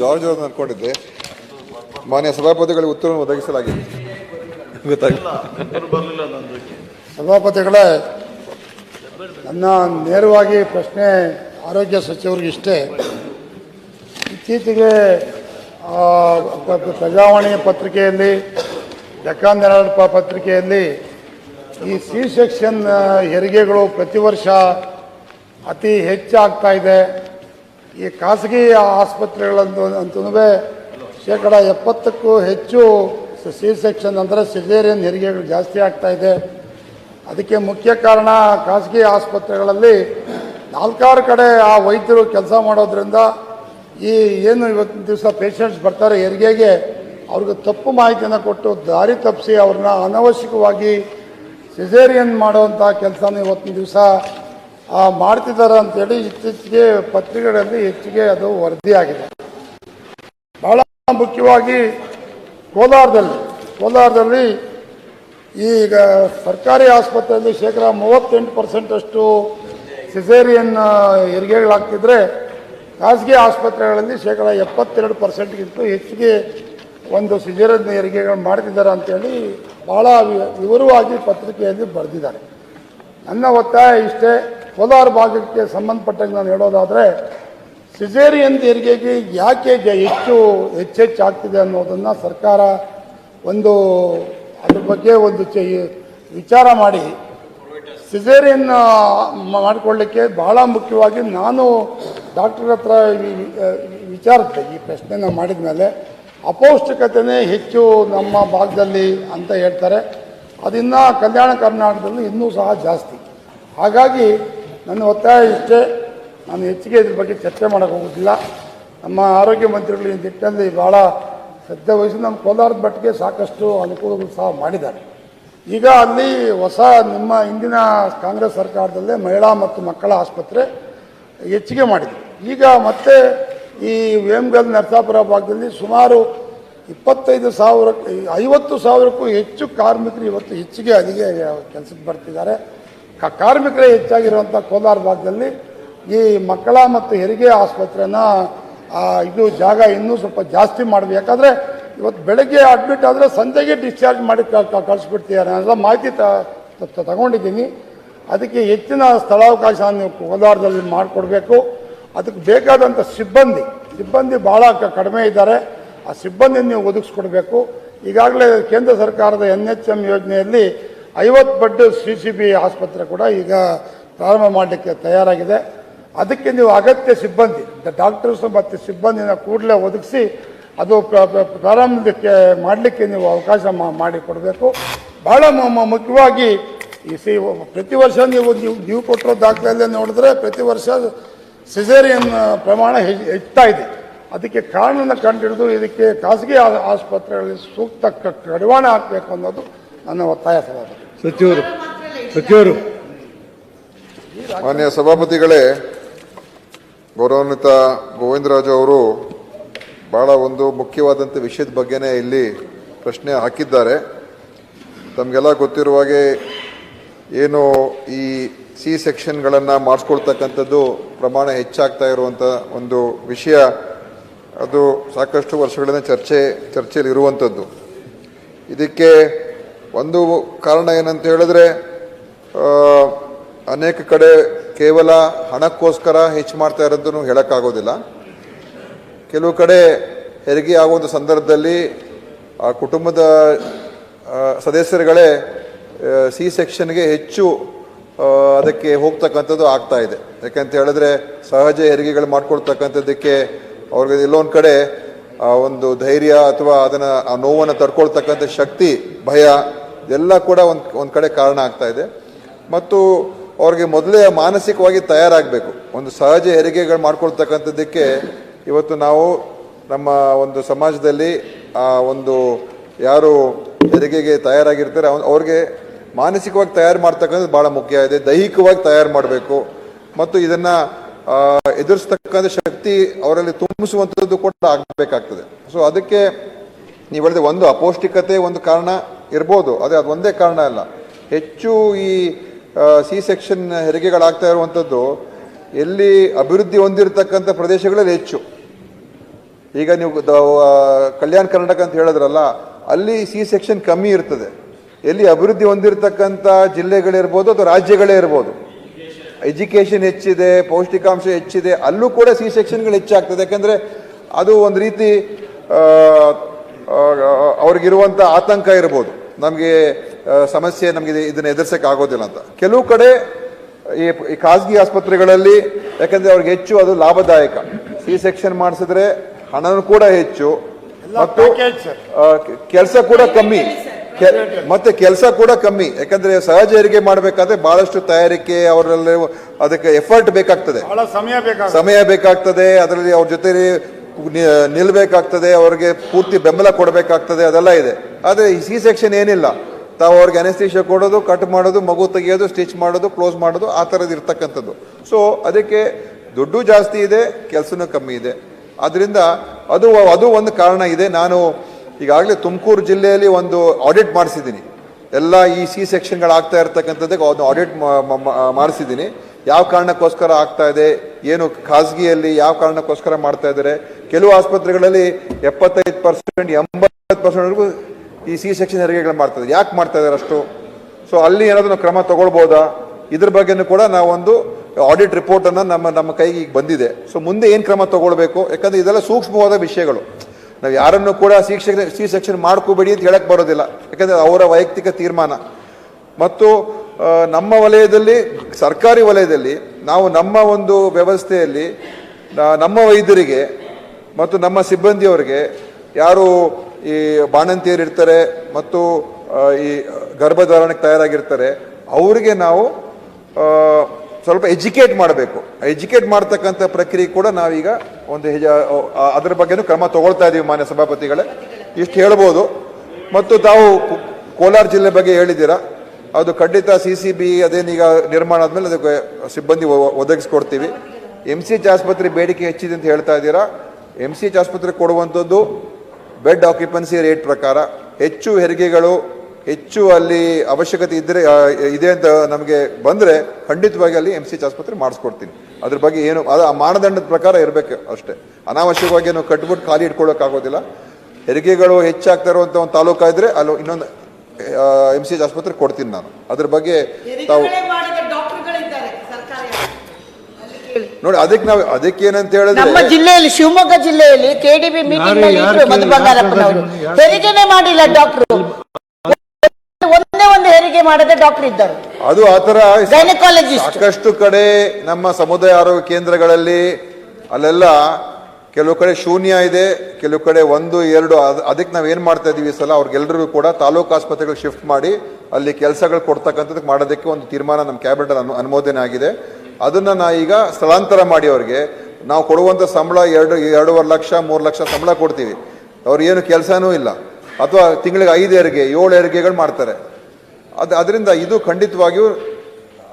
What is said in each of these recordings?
George ಅವರು ಅನ್ಕೊಂಡಿದ್ದೆ. ಮಾನ್ಯ ಸಭಾಪತಿಗಳಿಗೆ ಉತ್ತರ ಒದಗಿಸಲಾಗಿದೆ ಗೊತ್ತಾಗಿಲ್ಲ ಸಭಾಪತಿಗಳೇ ನನ್ನ ನೇರವಾಗಿ ಪ್ರಶ್ನೆ ಆರೋಗ್ಯ ಸಚಿವರಿಗೆ ಇಷ್ಟೇ. ಇತ್ತೀಚೆಗೆ ಪ್ರಜಾವಾಣಿ ಪತ್ರಿಕೆಯಲ್ಲಿ ಡೆಕ್ಕಾನ್ ಪತ್ರಿಕೆಯಲ್ಲಿ ಈ ಸಿ ಸೆಕ್ಷನ್ ಹೆರಿಗೆಗಳು ಪ್ರತಿ ವರ್ಷ ಅತಿ ಹೆಚ್ಚಾಗ್ತಾ ಇದೆ. ಈ ಖಾಸಗಿ ಆಸ್ಪತ್ರೆಗಳಂತೂ ಅಂತೂ ಶೇಕಡ ಎಪ್ಪತ್ತಕ್ಕೂ ಹೆಚ್ಚು ಸಿ ಸೆಕ್ಷನ್ ಅಂದರೆ ಸಿಜೇರಿಯನ್ ಹೆರಿಗೆಗಳು ಜಾಸ್ತಿ ಆಗ್ತಾ ಇದೆ. ಅದಕ್ಕೆ ಮುಖ್ಯ ಕಾರಣ ಖಾಸಗಿ ಆಸ್ಪತ್ರೆಗಳಲ್ಲಿ ನಾಲ್ಕಾರು ಕಡೆ ಆ ವೈದ್ಯರು ಕೆಲಸ ಮಾಡೋದ್ರಿಂದ ಈ ಏನು ಇವತ್ತಿನ ದಿವಸ ಪೇಷಂಟ್ಸ್ ಬರ್ತಾರೆ ಹೆರಿಗೆಗೆ, ಅವ್ರಿಗೆ ತಪ್ಪು ಮಾಹಿತಿಯನ್ನು ಕೊಟ್ಟು ದಾರಿ ತಪ್ಪಿಸಿ ಅವ್ರನ್ನ ಅನವಶ್ಯಕವಾಗಿ ಸಿಜೇರಿಯನ್ ಮಾಡುವಂಥ ಕೆಲಸನ ಇವತ್ತಿನ ದಿವಸ ಮಾಡ್ತಿದ್ದಾರೆ ಅಂತೇಳಿ ಇತ್ತೀಚೆಗೆ ಪತ್ರಿಕೆಗಳಲ್ಲಿ ಹೆಚ್ಚಿಗೆ ಅದು ವರದಿಯಾಗಿದೆ. ಬಹಳ ಮುಖ್ಯವಾಗಿ ಕೋಲಾರದಲ್ಲಿ ಕೋಲಾರದಲ್ಲಿ ಈಗ ಸರ್ಕಾರಿ ಆಸ್ಪತ್ರೆಯಲ್ಲಿ ಶೇಕಡ ಮೂವತ್ತೆಂಟು ಪರ್ಸೆಂಟಷ್ಟು ಸಿಸೇರಿಯನ್ ಹೆರಿಗೆಗಳಾಗ್ತಿದ್ರೆ ಖಾಸಗಿ ಆಸ್ಪತ್ರೆಗಳಲ್ಲಿ ಶೇಕಡ ಎಪ್ಪತ್ತೆರಡು ಪರ್ಸೆಂಟ್ಗಿಂತ ಹೆಚ್ಚಿಗೆ ಒಂದು ಸಿಜೇರಿಯನ್ ಹೆರಿಗೆಗಳು ಮಾಡ್ತಿದ್ದಾರೆ ಅಂತೇಳಿ ಭಾಳ ವಿವರವಾಗಿ ಪತ್ರಿಕೆಯಲ್ಲಿ ಬರೆದಿದ್ದಾರೆ. ನನ್ನ ಒತ್ತಾಯ ಇಷ್ಟೇ ಕೋಲಾರ ಭಾಗಕ್ಕೆ ಸಂಬಂಧಪಟ್ಟಂಗೆ ನಾನು ಹೇಳೋದಾದರೆ, ಸಿಜೇರಿಯನ್ ತೆರಿಗೆಗೆ ಯಾಕೆ ಹೆಚ್ಚು ಹೆಚ್ಚೆಚ್ಚು ಆಗ್ತಿದೆ ಅನ್ನೋದನ್ನು ಸರ್ಕಾರ ಒಂದು ಅದ್ರ ಬಗ್ಗೆ ಒಂದು ವಿಚಾರ ಮಾಡಿ. ಸಿಜೇರಿಯನ್ ಮಾಡಿಕೊಳ್ಳಿಕ್ಕೆ ಬಹಳ ಮುಖ್ಯವಾಗಿ ನಾನು ಡಾಕ್ಟರ್ ಹತ್ರ ವಿಚಾರಿಸಿದೆ ಈ ಪ್ರಶ್ನೆನ ಮಾಡಿದ ಮೇಲೆ ಅಪೌಷ್ಟಿಕತೆನೇ ಹೆಚ್ಚು ನಮ್ಮ ಭಾಗದಲ್ಲಿ ಅಂತ ಹೇಳ್ತಾರೆ. ಅದಿನ್ನ ಕಲ್ಯಾಣ ಕರ್ನಾಟಕದಲ್ಲಿ ಇನ್ನೂ ಸಹ ಜಾಸ್ತಿ. ಹಾಗಾಗಿ ನನ್ನ ಒತ್ತಾಯ ಇಷ್ಟೇ, ನಾನು ಹೆಚ್ಚಿಗೆ ಇದ್ರ ಬಗ್ಗೆ ಚರ್ಚೆ ಮಾಡೋಕ್ಕೆ ಹೋಗೋದಿಲ್ಲ. ನಮ್ಮ ಆರೋಗ್ಯ ಮಂತ್ರಿಗಳು ಈ ನಿಟ್ಟಿನಲ್ಲಿ ಭಾಳ ಶ್ರದ್ಧೆ ವಹಿಸಿ ನಮ್ಮ ಕೋಲಾರದ ಮಟ್ಟಿಗೆ ಸಾಕಷ್ಟು ಅನುಕೂಲಗಳು ಸಹ ಮಾಡಿದ್ದಾರೆ. ಈಗ ಅಲ್ಲಿ ಹೊಸ ನಿಮ್ಮ ಹಿಂದಿನ ಕಾಂಗ್ರೆಸ್ ಸರ್ಕಾರದಲ್ಲೇ ಮಹಿಳಾ ಮತ್ತು ಮಕ್ಕಳ ಆಸ್ಪತ್ರೆ ಹೆಚ್ಚಿಗೆ ಮಾಡಿದೆ. ಈಗ ಮತ್ತೆ ಈ ವೇಮ್ಗಲ್ ನರಸಾಪುರ ಭಾಗದಲ್ಲಿ ಸುಮಾರು ಇಪ್ಪತ್ತೈದು ಸಾವಿರ, ಐವತ್ತು ಸಾವಿರಕ್ಕೂ ಹೆಚ್ಚು ಕಾರ್ಮಿಕರು ಇವತ್ತು ಹೆಚ್ಚಿಗೆ ಅಲ್ಲಿಗೆ ಕೆಲಸಕ್ಕೆ ಬರ್ತಿದ್ದಾರೆ. ಕಾರ್ಮಿಕರೇ ಹೆಚ್ಚಾಗಿರುವಂಥ ಕೋಲಾರ ಭಾಗದಲ್ಲಿ ಈ ಮಕ್ಕಳ ಮತ್ತು ಹೆರಿಗೆ ಆಸ್ಪತ್ರೆನ ಇದು ಜಾಗ ಇನ್ನೂ ಸ್ವಲ್ಪ ಜಾಸ್ತಿ ಮಾಡಬೇಕು. ಯಾಕಂದರೆ ಇವತ್ತು ಬೆಳಗ್ಗೆ ಅಡ್ಮಿಟ್ ಆದರೆ ಸಂಜೆಗೆ ಡಿಸ್ಚಾರ್ಜ್ ಮಾಡಿ ಕ- ಕ- ಕಳಿಸ್ಬಿಡ್ತಿದ್ದಾರೆ ಮಾಹಿತಿ ತಗೊಂಡಿದ್ದೀನಿ. ಅದಕ್ಕೆ ಹೆಚ್ಚಿನ ಸ್ಥಳಾವಕಾಶ ನೀವು ಕೋಲಾರದಲ್ಲಿ ಮಾಡಿಕೊಡ್ಬೇಕು. ಅದಕ್ಕೆ ಬೇಕಾದಂಥ ಸಿಬ್ಬಂದಿ ಸಿಬ್ಬಂದಿ ಭಾಳ ಕಡಿಮೆ ಇದ್ದಾರೆ. ಆ ಸಿಬ್ಬಂದಿ ನೀವು ಒದಗಿಸ್ಕೊಡ್ಬೇಕು. ಈಗಾಗಲೇ ಕೇಂದ್ರ ಸರ್ಕಾರದ ಎನ್ ಎಚ್ ಎಂ ಯೋಜನೆಯಲ್ಲಿ ಐವತ್ತು ಬೆಡ್ ಸಿ ಸಿ ಬಿ ಆಸ್ಪತ್ರೆ ಕೂಡ ಈಗ ಪ್ರಾರಂಭ ಮಾಡಲಿಕ್ಕೆ ತಯಾರಾಗಿದೆ. ಅದಕ್ಕೆ ನೀವು ಅಗತ್ಯ ಸಿಬ್ಬಂದಿ ಡಾಕ್ಟರ್ಸ್ ಮತ್ತು ಸಿಬ್ಬಂದಿನ ಕೂಡಲೇ ಒದಗಿಸಿ ಅದು ಪ್ರ- ಪ್ರ- ಪ್ರಾರಂಭಕ್ಕೆ ಮಾಡಲಿಕ್ಕೆ ನೀವು ಅವಕಾಶ ಮಾಡಿಕೊಡಬೇಕು ಭಾಳ ಮುಖ್ಯವಾಗಿ ಈ ಸಿ, ಪ್ರತಿ ವರ್ಷ ನೀವು ನೀವು ನೀವು ಕೊಟ್ಟಿರೋ ದಾಖಲೆಯಲ್ಲೇ ನೋಡಿದ್ರೆ ಪ್ರತಿ ವರ್ಷ ಸಿಜೇರಿಯನ್ ಪ್ರಮಾಣ ಹೆಚ್ಚ್- ಹೆಚ್ಚುತ್ತಾ ಇದೆ. ಅದಕ್ಕೆ ಕಾರಣನ ಕಂಡುಹಿಡಿದು ಇದಕ್ಕೆ ಖಾಸಗಿ ಆಸ್ಪತ್ರೆಗಳಲ್ಲಿ ಸೂಕ್ತ ಕಡಿವಾಣ ಹಾಕಬೇಕು ಅನ್ನೋದು ನನ್ನ ಒತ್ತಾಯ ಸಭಾಪತಿ. ಸಚಿವರು ಸಚಿವರು ಮಾನ್ಯ ಸಭಾಪತಿಗಳೇ, ಗೌರವಾನ್ವಿತ ಗೋವಿಂದರಾಜು ಅವರು ಬಹಳ ಒಂದು ಮುಖ್ಯವಾದಂಥ ವಿಷಯದ ಬಗ್ಗೆನೇ ಇಲ್ಲಿ ಪ್ರಶ್ನೆ ಹಾಕಿದ್ದಾರೆ. ತಮಗೆಲ್ಲ ಗೊತ್ತಿರುವ ಹಾಗೆ ಏನು ಈ ಸಿ ಸೆಕ್ಷನ್ಗಳನ್ನು ಮಾಡಿಸ್ಕೊಳ್ತಕ್ಕಂಥದ್ದು ಪ್ರಮಾಣ ಹೆಚ್ಚಾಗ್ತಾ ಇರುವಂಥ ಒಂದು ವಿಷಯ, ಅದು ಸಾಕಷ್ಟು ವರ್ಷಗಳಿಂದ ಚರ್ಚೆ, ಚರ್ಚೆಯಲ್ಲಿ ಇರುವಂಥದ್ದು. ಇದಕ್ಕೆ ಒಂದು ಕಾರಣ ಏನಂತ ಹೇಳಿದ್ರೆ ಅನೇಕ ಕಡೆ ಕೇವಲ ಹಣಕ್ಕೋಸ್ಕರ ಹೆಚ್ಚು ಮಾಡ್ತಾ ಇರೋದನ್ನು ಹೇಳೋಕ್ಕಾಗೋದಿಲ್ಲ. ಕೆಲವು ಕಡೆ ಹೆರಿಗೆ ಆಗುವಂಥ ಸಂದರ್ಭದಲ್ಲಿ ಆ ಕುಟುಂಬದ ಸದಸ್ಯರುಗಳೇ ಸಿ ಸೆಕ್ಷನ್ಗೆ ಹೆಚ್ಚು ಅದಕ್ಕೆ ಹೋಗ್ತಕ್ಕಂಥದ್ದು ಆಗ್ತಾ ಇದೆ. ಯಾಕಂತ ಹೇಳಿದ್ರೆ ಸಹಜ ಹೆರಿಗೆಗಳು ಮಾಡ್ಕೊಳ್ತಕ್ಕಂಥದ್ದಕ್ಕೆ ಅವ್ರಿಗೆ ಎಲ್ಲೊಂದು ಕಡೆ ಆ ಒಂದು ಧೈರ್ಯ ಅಥವಾ ಅದನ್ನು ಆ ನೋವನ್ನು ತಡ್ಕೊಳ್ತಕ್ಕಂಥ ಶಕ್ತಿ, ಭಯ ಎಲ್ಲ ಕೂಡ ಒಂದು ಒಂದು ಕಡೆ ಕಾರಣ ಆಗ್ತಾ ಇದೆ. ಮತ್ತು ಅವ್ರಿಗೆ ಮೊದಲೇ ಮಾನಸಿಕವಾಗಿ ತಯಾರಾಗಬೇಕು. ಒಂದು ಸಹಜ ಹೆರಿಗೆಗಳು ಮಾಡ್ಕೊಳ್ತಕ್ಕಂಥದ್ದಕ್ಕೆ ಇವತ್ತು ನಾವು ನಮ್ಮ ಒಂದು ಸಮಾಜದಲ್ಲಿ ಆ ಒಂದು ಯಾರು ಹೆರಿಗೆಗೆ ತಯಾರಾಗಿರ್ತಾರೆ ಅವ್ರಿಗೆ ಮಾನಸಿಕವಾಗಿ ತಯಾರು ಮಾಡ್ತಕ್ಕಂಥದ್ದು ಭಾಳ ಮುಖ್ಯ ಇದೆ. ದೈಹಿಕವಾಗಿ ತಯಾರು ಮಾಡಬೇಕು. ಮತ್ತು ಇದನ್ನ ಎದುರಿಸ್ತಕ್ಕಂಥ ಶಕ್ತಿ ಅವರಲ್ಲಿ ತುಂಬಿಸುವಂಥದ್ದು ಕೂಡ ಆಗಬೇಕಾಗ್ತದೆ. ಸೊ ಅದಕ್ಕೆ ನೀವು ಹೇಳಿದ ಒಂದು ಅಪೌಷ್ಟಿಕತೆ ಒಂದು ಕಾರಣ ಇರ್ಬೋದು, ಅದೇ ಅದು ಒಂದೇ ಕಾರಣ ಅಲ್ಲ. ಹೆಚ್ಚು ಈ ಸಿ ಸೆಕ್ಷನ್ ಹೆರಿಗೆಗಳಾಗ್ತಾ ಇರುವಂಥದ್ದು, ಎಲ್ಲಿ ಅಭಿವೃದ್ಧಿ ಹೊಂದಿರತಕ್ಕಂಥ ಪ್ರದೇಶಗಳಲ್ಲಿ ಹೆಚ್ಚು. ಈಗ ನೀವು ಕಲ್ಯಾಣ ಕರ್ನಾಟಕ ಅಂತ ಹೇಳಿದ್ರಲ್ಲ, ಅಲ್ಲಿ ಸಿ ಸೆಕ್ಷನ್ ಕಮ್ಮಿ ಇರ್ತದೆ. ಎಲ್ಲಿ ಅಭಿವೃದ್ಧಿ ಹೊಂದಿರತಕ್ಕಂಥ ಜಿಲ್ಲೆಗಳಿರ್ಬೋದು ಅಥವಾ ರಾಜ್ಯಗಳೇ ಇರ್ಬೋದು. ಎಜುಕೇಷನ್ ಹೆಚ್ಚಿದೆ, ಪೌಷ್ಟಿಕಾಂಶ ಹೆಚ್ಚಿದೆ, ಅಲ್ಲೂ ಕೂಡ ಸಿ ಸೆಕ್ಷನ್ಗಳು ಹೆಚ್ಚಾಗ್ತದೆ. ಯಾಕಂದರೆ ಅದು ಒಂದು ರೀತಿ ಅವ್ರಿಗಿರುವಂಥ ಆತಂಕ ಇರ್ಬೋದು. ನಮಗೆ ಸಮಸ್ಯೆ ನಮಗೆ ಇದನ್ನು ಎದುರಿಸಕ್ಕೆ ಆಗೋದಿಲ್ಲ ಅಂತ. ಕೆಲವು ಕಡೆ ಈ ಖಾಸಗಿ ಆಸ್ಪತ್ರೆಗಳಲ್ಲಿ ಯಾಕಂದ್ರೆ ಅವ್ರಿಗೆ ಹೆಚ್ಚು ಅದು ಲಾಭದಾಯಕ. ಸಿ ಸೆಕ್ಷನ್ ಮಾಡಿಸಿದ್ರೆ ಹಣನೂ ಕೂಡ ಹೆಚ್ಚು. ಮತ್ತು ಕೆಲಸ ಕೂಡ ಕಮ್ಮಿ. ಕೆ- ಮತ್ತೆ ಕೆಲಸ ಕೂಡ ಕಮ್ಮಿ. ಯಾಕಂದ್ರೆ ಸಹಜ ಹೆರಿಗೆ ಮಾಡಬೇಕಾದ್ರೆ ಬಹಳಷ್ಟು ತಯಾರಿಕೆ ಅವರಲ್ಲಿ ಅದಕ್ಕೆ ಎಫರ್ಟ್ ಬೇಕಾಗ್ತದೆ. ಬಹಳ ಸಮಯ ಬೇಕಾಗುತ್ತೆ. ಸಮಯ ಬೇಕಾಗ್ತದೆ ಅದರಲ್ಲಿ ಅವ್ರ ಜೊತೆ ನಿ- ನಿಲ್ಬೇಕಾಗ್ತದೆ, ಅವ್ರಿಗೆ ಪೂರ್ತಿ ಬೆಂಬಲ ಕೊಡಬೇಕಾಗ್ತದೆ, ಅದೆಲ್ಲ ಇದೆ. ಆದರೆ ಈ ಸಿ ಸೆಕ್ಷನ್ ಏನಿಲ್ಲ. ತಾವು ಅವ್ರಿಗೆ ಅನೆಸ್ತೀಶಿಯಾ ಕೊಡೋದು ಕಟ್ ಮಾಡೋದು, ಮಗು ತೆಗೆಯೋದು ಸ್ಟಿಚ್ ಮಾಡೋದು ಕ್ಲೋಸ್ ಮಾಡೋದು, ಆ ಥರದ್ದು ಇರ್ತಕ್ಕಂಥದ್ದು. ಸೊ ಅದಕ್ಕೆ ದುಡ್ಡು ಜಾಸ್ತಿ ಇದೆ, ಕೆಲಸನೂ ಕಮ್ಮಿ ಇದೆ. ಅದರಿಂದ ಅದು ಅದು ಒಂದು ಕಾರಣ ಇದೆ. ನಾನು ಈಗಾಗಲೇ ತುಮಕೂರು ಜಿಲ್ಲೆಯಲ್ಲಿ ಒಂದು ಆಡಿಟ್ ಮಾಡಿಸಿದ್ದೀನಿ. ಎಲ್ಲ ಈ ಸಿ ಸೆಕ್ಷನ್ಗಳಾಗ್ತಾ ಇರ್ತಕ್ಕಂಥದ್ದಕ್ಕೆ ಒಂದು ಆಡಿಟ್ ಮಾಡಿಸಿದ್ದೀನಿ. ಯಾವ ಕಾರಣಕ್ಕೋಸ್ಕರ ಆಗ್ತಾ ಇದೆ, ಏನು ಖಾಸಗಿಯಲ್ಲಿ ಯಾವ ಕಾರಣಕ್ಕೋಸ್ಕರ ಮಾಡ್ತಾ ಇದ್ದಾರೆ, ಕೆಲವು ಆಸ್ಪತ್ರೆಗಳಲ್ಲಿ ಎಪ್ಪತ್ತೈದು ಪರ್ಸೆಂಟ್ ಎಂಬತ್ತು ಪರ್ಸೆಂಟ್ವರೆಗೂ ಈ ಸಿ ಸೆಕ್ಷನ್ ಹೆರಿಗೆಗಳು ಮಾಡ್ತಾ ಇದ್ದಾರೆ. ಯಾಕೆ ಮಾಡ್ತಾ ಇದ್ದಾರೆ ಅಷ್ಟು? ಸೊ ಅಲ್ಲಿ ಏನಾದರೂ ಕ್ರಮ ತಗೊಳ್ಬೋದಾ? ಇದ್ರ ಬಗ್ಗೆನೂ ಕೂಡ ನಾವೊಂದು ಆಡಿಟ್ ರಿಪೋರ್ಟನ್ನು ನಮ್ಮ ನಮ್ಮ ಕೈಗೆ ಈಗ ಬಂದಿದೆ. ಸೊ ಮುಂದೆ ಏನು ಕ್ರಮ ತಗೊಳ್ಬೇಕು? ಯಾಕಂದರೆ ಇದೆಲ್ಲ ಸೂಕ್ಷ್ಮವಾದ ವಿಷಯಗಳು. ನಾವು ಯಾರನ್ನು ಕೂಡ ಸಿ ಸೆಕ್ಷನ್ ಸಿ ಸೆಕ್ಷನ್ ಮಾಡ್ಕೋಬೇಡಿ ಅಂತ ಹೇಳಕ್ಕೆ ಬರೋದಿಲ್ಲ. ಯಾಕಂದರೆ ಅವರ ವೈಯಕ್ತಿಕ ತೀರ್ಮಾನ. ಮತ್ತು ನಮ್ಮ ವಲಯದಲ್ಲಿ, ಸರ್ಕಾರಿ ವಲಯದಲ್ಲಿ, ನಾವು ನಮ್ಮ ಒಂದು ವ್ಯವಸ್ಥೆಯಲ್ಲಿ ನಮ್ಮ ವೈದ್ಯರಿಗೆ ಮತ್ತು ನಮ್ಮ ಸಿಬ್ಬಂದಿಯವರಿಗೆ ಯಾರು ಈ ಬಾಣಂತಿಯರಿರ್ತಾರೆ ಮತ್ತು ಈ ಗರ್ಭಧಾರಣೆಗೆ ತಯಾರಾಗಿರ್ತಾರೆ, ಅವರಿಗೆ ನಾವು ಸ್ವಲ್ಪ ಎಜುಕೇಟ್ ಮಾಡಬೇಕು. ಎಜುಕೇಟ್ ಮಾಡ್ತಕ್ಕಂಥ ಪ್ರಕ್ರಿಯೆ ಕೂಡ ನಾವೀಗ ಒಂದು ಹೆಜ ಅದರ ಅದ್ರ ಬಗ್ಗೆನೂ ಕ್ರಮ ತಗೊಳ್ತಾ ಇದ್ದೀವಿ ಮಾನ್ಯ ಸಭಾಪತಿಗಳೇ. ಇಷ್ಟು ಹೇಳ್ಬೋದು. ಮತ್ತು ತಾವು ಕೋಲಾರ ಜಿಲ್ಲೆ ಬಗ್ಗೆ ಹೇಳಿದ್ದೀರಾ? ಅದು ಖಂಡಿತ ಸಿ ಸಿ ಬಿ ಅದೇನೀಗ ನಿರ್ಮಾಣ ಆದಮೇಲೆ ಅದಕ್ಕೆ ಸಿಬ್ಬಂದಿ ಒದಗಿಸ್ಕೊಡ್ತೀವಿ. ಎಂ ಸಿ ಎಚ್ ಆಸ್ಪತ್ರೆ ಬೇಡಿಕೆ ಹೆಚ್ಚಿದೆ ಅಂತ ಹೇಳ್ತಾ ಇದ್ದೀರಾ? ಎಂ ಸಿ ಎಚ್ ಆಸ್ಪತ್ರೆ ಕೊಡುವಂಥದ್ದು ಬೆಡ್ ಆಕ್ಯುಪೆನ್ಸಿ ರೇಟ್ ಪ್ರಕಾರ ಹೆಚ್ಚು ಹೆರಿಗೆಗಳು, ಹೆಚ್ಚು ಅಲ್ಲಿ ಅವಶ್ಯಕತೆ ಇದ್ದರೆ ಇದೆ ಅಂತ ನಮಗೆ ಬಂದರೆ ಖಂಡಿತವಾಗಿ ಅಲ್ಲಿ ಎಂ ಸಿ ಎಚ್ ಆಸ್ಪತ್ರೆ ಮಾಡಿಸ್ಕೊಡ್ತೀನಿ. ಅದ್ರ ಬಗ್ಗೆ ಏನು, ಅದು ಆ ಮಾನದಂಡದ ಪ್ರಕಾರ ಇರಬೇಕು ಅಷ್ಟೇ. ಅನಾವಶ್ಯಕವಾಗಿ ಏನು ಕಟ್ಬಿಟ್ಟು ಖಾಲಿ ಇಟ್ಕೊಳ್ಳೋಕ್ಕಾಗೋದಿಲ್ಲ ಹೆರಿಗೆಗಳು ಹೆಚ್ಚಾಗ್ತಾ ಇರುವಂಥ ಒಂದು ತಾಲೂಕು ಇದ್ರೆ ಅಲ್ಲಿ ಇನ್ನೊಂದು ಎಂ ಸಿ ಎಚ್ ಆಸ್ಪತ್ರೆ ಕೊಡ್ತೀನಿ ನಾನು. ಅದ್ರ ಬಗ್ಗೆ ತಾವು ನೋಡಿ ಅದಕ್ಕೆ ನಾವು ಅದಕ್ಕೆ ಏನಂತ ನಮ್ಮ ಹೇಳಿದ್ರೆ ಜಿಲ್ಲೆಯಲ್ಲಿ ಶಿವಮೊಗ್ಗ ಜಿಲ್ಲೆಯಲ್ಲಿ ಕೆಡಿಬಿ ಮೀಟಿಂಗ್ನಲ್ಲಿ ಇದ್ರು ಮಧು ಬಂಗಾರಪ್ಪನವರು. ಹೆರಿಗೆನೆ ಮಾಡಿಲ್ಲ ಡಾಕ್ಟರ್. ಒಂದೇ ಒಂದು ಹೆರಿಗೆ ಮಾಡದೆ ಡಾಕ್ಟರ್ ಇದ್ದರು. ಅದು ಆತರ Gynecologist. ಸಾಕಷ್ಟು ಕಡೆ ನಮ್ಮ ಸಮುದಾಯ ಆರೋಗ್ಯ ಕೇಂದ್ರಗಳಲ್ಲಿ ಅಲ್ಲೆಲ್ಲ ಕೆಲವು ಕಡೆ ಶೂನ್ಯ ಇದೆ, ಕೆಲವು ಕಡೆ ಒಂದು, ಎರಡು, ಅದ್- ಅದಕ್ಕೆ ನಾವು ಏನು ಮಾಡ್ತಾ ಇದ್ದೀವಿ ಈ ಸಲ ಅವ್ರಿಗೆಲ್ಲರಿಗೂ ಕೂಡ ತಾಲೂಕು ಆಸ್ಪತ್ರೆಗಳು ಶಿಫ್ಟ್ ಮಾಡಿ ಅಲ್ಲಿ ಕೆಲಸಗಳು ಕೊಡ್ತಕ್ಕಂಥದ್ದು ಮಾಡೋದಕ್ಕೆ ಒಂದು ತೀರ್ಮಾನ ನಮ್ಮ ಕ್ಯಾಬಿನೆಟ್ ಅನು, ಅನುಮೋದನೆ ಆಗಿದೆ. ಅದನ್ನು ನಾ ಈಗ ಸ್ಥಳಾಂತರ ಮಾಡಿ ಅವ್ರಿಗೆ. ನಾವು ಕೊಡುವಂಥ ಸಂಬಳ ಎರಡು, ಎರಡೂವರೆ ಲಕ್ಷ, ಮೂರು ಲಕ್ಷ ಸಂಬಳ ಕೊಡ್ತೀವಿ. ಅವ್ರು ಏನು ಕೆಲಸನೂ ಇಲ್ಲ. ಅಥವಾ ತಿಂಗಳಿಗೆ ಐದು ಹೆರಿಗೆ ಏಳು ಹೆರಿಗೆಗಳು ಮಾಡ್ತಾರೆ. ಅದು, ಅದರಿಂದ ಇದು ಖಂಡಿತವಾಗಿಯೂ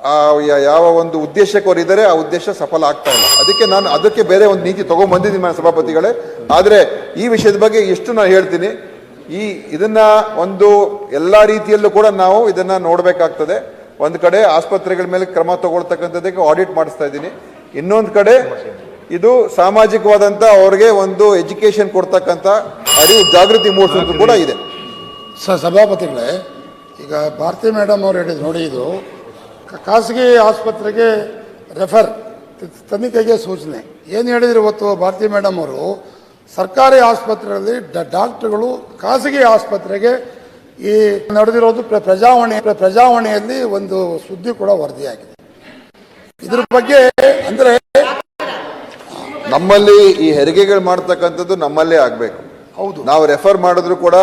ಆ ಯ- ಯಾವ ಒಂದು ಉದ್ದೇಶಕ್ಕೆ ಅವ್ರು ಇದ್ದಾರೆ ಆ ಉದ್ದೇಶ ಸಫಲ ಆಗ್ತಾ ಇಲ್ಲ. ಅದಕ್ಕೆ ನಾನು ಅದಕ್ಕೆ ಬೇರೆ ಒಂದು ನೀತಿ ತಗೊಂಡ್ಬಂದಿದ್ದೀನಿ ನಾನು ಸಭಾಪತಿಗಳೇ. ಆದರೆ ಈ ವಿಷಯದ ಬಗ್ಗೆ ಎಷ್ಟು ನಾನು ಹೇಳ್ತೀನಿ. ಈ ಇದನ್ನ ಒಂದು ಎಲ್ಲ ರೀತಿಯಲ್ಲೂ ಕೂಡ ನಾವು ಇದನ್ನ ನೋಡಬೇಕಾಗ್ತದೆ. ಒಂದು ಕಡೆ ಆಸ್ಪತ್ರೆಗಳ ಮೇಲೆ ಕ್ರಮ ತಗೊಳ್ತಕ್ಕಂಥದ್ದಕ್ಕೆ ಆಡಿಟ್ ಮಾಡಿಸ್ತಾ ಇದ್ದೀನಿ. ಇನ್ನೊಂದು ಕಡೆ ಇದು ಸಾಮಾಜಿಕವಾದಂಥ ಅವ್ರಿಗೆ ಒಂದು ಎಜುಕೇಶನ್ ಕೊಡ್ತಕ್ಕಂಥ ಅರಿವು ಜಾಗೃತಿ ಮೂಡಿಸೋದು ಕೂಡ ಇದೆ. ಸ ಸಭಾಪತಿಗಳೇ ಈಗ ಭಾರತಿ ಮೇಡಮ್ ಅವ್ರು ಹೇಳಿದ್ರು ನೋಡಿ ಇದು ಖಾಸಗಿ ಆಸ್ಪತ್ರೆಗೆ ರೆಫರ್ ತನಿಖೆಗೆ ಸೂಚನೆ. ಏನು ಹೇಳಿದ್ರು ಇವತ್ತು ಭಾರತಿ ಮೇಡಮ್ ಅವರು? ಸರ್ಕಾರಿ ಆಸ್ಪತ್ರೆಯಲ್ಲಿ ಡಾಕ್ಟರ್ಗಳು ಖಾಸಗಿ ಆಸ್ಪತ್ರೆಗೆ ಈ ನಡೆದಿರೋದು ಪ್ರಜಾವಣೆ ಪ್ರಜಾವಾಣಿ ಪ್ರಜಾವಾಣಿಯಲ್ಲಿ ಒಂದು ಸುದ್ದಿ ಕೂಡ ವರದಿಯಾಗಿದೆ. ಇದ್ರ ಬಗ್ಗೆ ಅಂದ್ರೆ ನಮ್ಮಲ್ಲಿ ಈ ಹೆರಿಗೆಗಳು ಮಾಡ್ತಕ್ಕಂಥದ್ದು ನಮ್ಮಲ್ಲೇ ಆಗಬೇಕು. ಹೌದು. ನಾವು ರೆಫರ್ ಮಾಡಿದ್ರು ಕೂಡ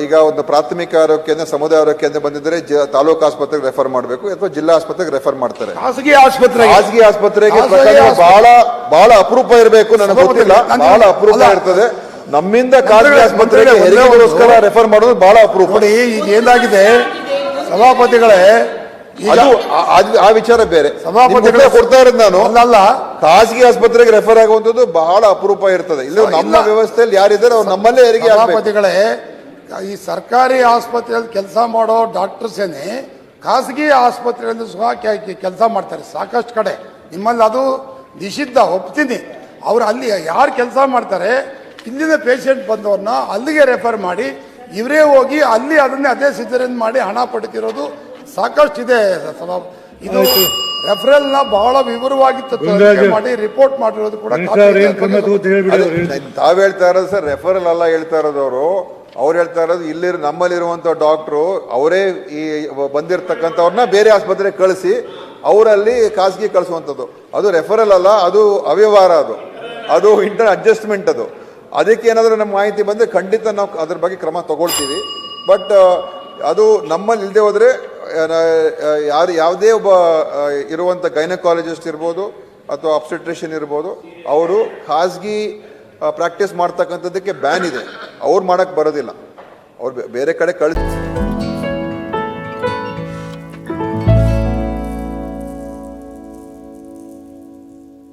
ಈಗ ಒಂದು ಪ್ರಾಥಮಿಕ ಆರೋಗ್ಯ ಕೇಂದ್ರ ಸಮುದಾಯ ಆರೋಗ್ಯ ಕೇಂದ್ರ ಬಂದಿದ್ರೆ ಜ- ತಾಲೂಕು ಆಸ್ಪತ್ರೆಗೆ ರೆಫರ್ ಮಾಡಬೇಕು ಅಥವಾ ಜಿಲ್ಲಾ ಆಸ್ಪತ್ರೆಗೆ ರೆಫರ್ ಮಾಡ್ತಾರೆ. ಖಾಸಗಿ ಆಸ್ಪತ್ರೆಗೆ? ಖಾಸಗಿ ಆಸ್ಪತ್ರೆಗೆ ಖಾಸಗಿ ಪ್ರಕರಣ ಆಸ್ಪತ್ರೆ- ಬಹಳ ಬಹಳ ಅಪರೂಪ ಇರಬೇಕು ನನಗೆ ಗೊತ್ತಿಲ್ಲ. ನಾನು- ಬಹಳ ಅಪರೂಪ ಅಲ್ಲ. ಇರ್ತದೆ. ನಮ್ಮಿಂದ ಖಾಸಗಿ ಮಂತ್ರಿಗಳೇ- ಆಸ್ಪತ್ರೆಗೆ ಮಂತ್ರಿಗಳೇ, ಹೆರಿಗೆಗೋಸ್ಕರ ರೆಫರ್ ಮಾಡೋದು ಬಹಳ ಅಪರೂಪ. ನೋಡಿ ಈಗ ಏನಾಗಿದೆ? ಸಭಾಪತಿಗಳೇ ಈಗ ಅದು ಆ- ವಿಚಾರ ಬೇರೆ. ನಿಮ್ಗೆ ಸಭಾಪತಿಗಳೇ ಉತ್ತರ ಕೊಡ್ತಾ ಇರೋದು ನಾನು. ಅಲ್ಲಲ್ಲ. ಖಾಸಗಿ ಆಸ್ಪತ್ರೆಗೆ ರೆಫರ್ ಆಗುವಂತದ್ದು ಬಹಳ ಅಪರೂಪ ಇರ್ತದೆ. ಇಲ್ಲ ನಮ್ಮ ಇಲ್ಲ. ವ್ಯವಸ್ಥೆಯಲ್ಲಿ ಯಾರಿದ್ದಾರೆ ಅವ್ರು ನಮ್ಮಲ್ಲೇ ಹೆರಿಗೆ ಆಗ್ಬೇಕು. ಸಭಾಪತಿಗಳೇ ಈ ಸರ್ಕಾರಿ ಆಸ್ಪತ್ರೆಯಲ್ಲಿ ಕೆಲಸ ಮಾಡೋ ಡಾಕ್ಟರ್ಸೇನೆ ಏನೇ ಖಾಸಗಿ ಆಸ್ಪತ್ರೆಯಲ್ಲಿ ಸಹ ಕೆಲಸ ಮಾಡ್ತಾರೆ. ಸಾಕಷ್ಟು ಕಡೆ. ನಿಮ್ಮಲ್ಲಿ ಅದು ನಿಷಿದ್ಧ ಒಪ್ತೀನಿ. ಅವ್ರು ಅಲ್ಲಿ ಯಾರು ಕೆಲಸ ಮಾಡ್ತಾರೆ ಇಲ್ಲಿನ ಪೇಷಂಟ್ ಬಂದವ್ರನ್ನ ಅಲ್ಲಿಗೆ ರೆಫರ್ ಮಾಡಿ ಇವರೇ ಹೋಗಿ ಅಲ್ಲಿ ಅದನ್ನೇ ಅದೇ ಸಿದ್ಧರಿಂದ ಮಾಡಿ ಹಣ ಪಡಿತಿರೋದು ಸಾಕಷ್ಟು ಇದೆ. ಸಭಾ- ಇದು ರೆಫರಲ್ನ ಬಹಳ ವಿವರವಾಗಿ ಮಾಡಿ ರಿಪೋರ್ಟ್ ಮಾಡಿರೋದು ಕೂಡ ತಾವ್ ಹೇಳ್ತಾ ಇರೋದು ಸರ್ ರೆಫರಲ್ ಅಲ್ಲ ಹೇಳ್ತಾ ಇರೋದು ಅವರು. ಅವ್ರು ಹೇಳ್ತಾ ಇರೋದು ಇಲ್ಲಿ ನಮ್ಮಲ್ಲಿರುವಂಥ ಡಾಕ್ಟ್ರು ಅವರೇ ಈ ಬಂದಿರತಕ್ಕಂಥವ್ರನ್ನ ಬೇರೆ ಆಸ್ಪತ್ರೆಗೆ ಕಳಿಸಿ ಅವರಲ್ಲಿ ಖಾಸಗಿ ಕಳಿಸುವಂಥದ್ದು. ಅದು ರೆಫರಲ್ ಅಲ್ಲ, ಅದು ಅವ್ಯವಹಾರ ಅದು. ಅದು ಇಂಟರ್ ಅಡ್ಜಸ್ಟ್ಮೆಂಟ್ ಅದು. ಅದಕ್ಕೆ ಏನಾದರೂ ನಮ್ಮ ಮಾಹಿತಿ ಬಂದರೆ ಖಂಡಿತ ನಾವು ಅದ್ರ ಬಗ್ಗೆ ಕ್ರಮ ತಗೊಳ್ತೀವಿ. ಬಟ್ ಅದು ನಮ್ಮಲ್ಲಿ ಇಲ್ಲದೆ ಹೋದರೆ ಯಾರು ಯಾವುದೇ ಒಬ್ಬ ಇರುವಂಥ ಗೈನಕಾಲಜಿಸ್ಟ್ ಇರ್ಬೋದು ಅಥವಾ ಅಪ್ಸಿಟ್ರೇಷನ್ ಇರ್ಬೋದು, ಅವರು ಖಾಸಗಿ ಪ್ರಾಕ್ಟೀಸ್ ಮಾಡ್ತಕ್ಕಂಥದ್ದಕ್ಕೆ ಬ್ಯಾನ್ ಇದೆ. ಅವ್ರು ಮಾಡೋಕ್ಕೆ ಬರೋದಿಲ್ಲ. ಅವ್ರು ಬೇರೆ ಕಡೆ ಕಳಿಸ್